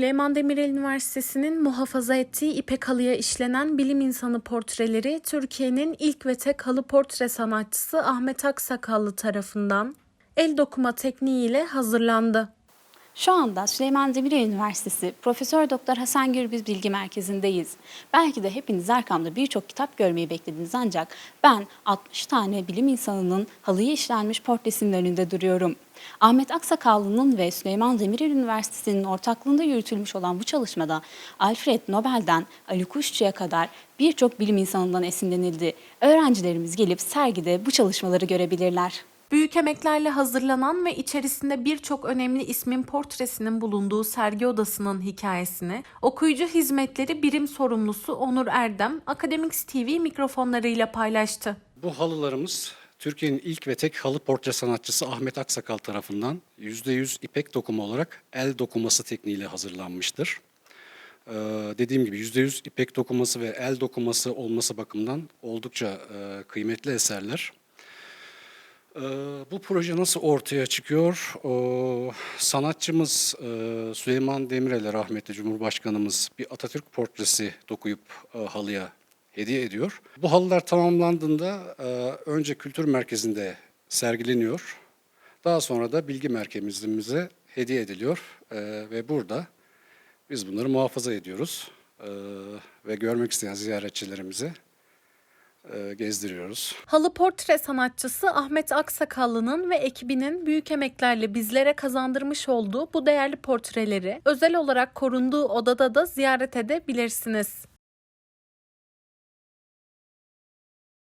Süleyman Demirel Üniversitesi'nin muhafaza ettiği ipek halıya işlenen bilim insanı portreleri Türkiye'nin ilk ve tek halı portre sanatçısı Ahmet Aksakallı tarafından el dokuma tekniğiyle hazırlandı. Şu anda Süleyman Demirel Üniversitesi Profesör Doktor Hasan Gürbüz Bilgi Merkezi'ndeyiz. Belki de hepiniz arkamda birçok kitap görmeyi beklediniz ancak ben 60 tane bilim insanının halıya işlenmiş portresinin önünde duruyorum. Ahmet Aksakallı'nın ve Süleyman Demirel Üniversitesi'nin ortaklığında yürütülmüş olan bu çalışmada Alfred Nobel'den Ali Kuşçu'ya kadar birçok bilim insanından esinlenildi. Öğrencilerimiz gelip sergide bu çalışmaları görebilirler. Büyük emeklerle hazırlanan ve içerisinde birçok önemli ismin portresinin bulunduğu sergi odasının hikayesini okuyucu hizmetleri birim sorumlusu Onur Erdem Akademiks TV mikrofonlarıyla paylaştı. Bu halılarımız Türkiye'nin ilk ve tek halı portre sanatçısı Ahmet Aksakal tarafından %100 ipek dokuma olarak el dokuması tekniğiyle hazırlanmıştır. Ee, dediğim gibi %100 ipek dokuması ve el dokuması olması bakımından oldukça e, kıymetli eserler. Ee, bu proje nasıl ortaya çıkıyor? Ee, sanatçımız e, Süleyman Demirel'e rahmetli Cumhurbaşkanımız bir Atatürk portresi dokuyup e, halıya hediye ediyor. Bu halılar tamamlandığında e, önce kültür merkezinde sergileniyor. Daha sonra da bilgi merkezimize hediye ediliyor ve burada biz bunları muhafaza ediyoruz ve görmek isteyen ziyaretçilerimize gezdiriyoruz. Halı portre sanatçısı Ahmet Aksakallı'nın ve ekibinin büyük emeklerle bizlere kazandırmış olduğu bu değerli portreleri özel olarak korunduğu odada da ziyaret edebilirsiniz.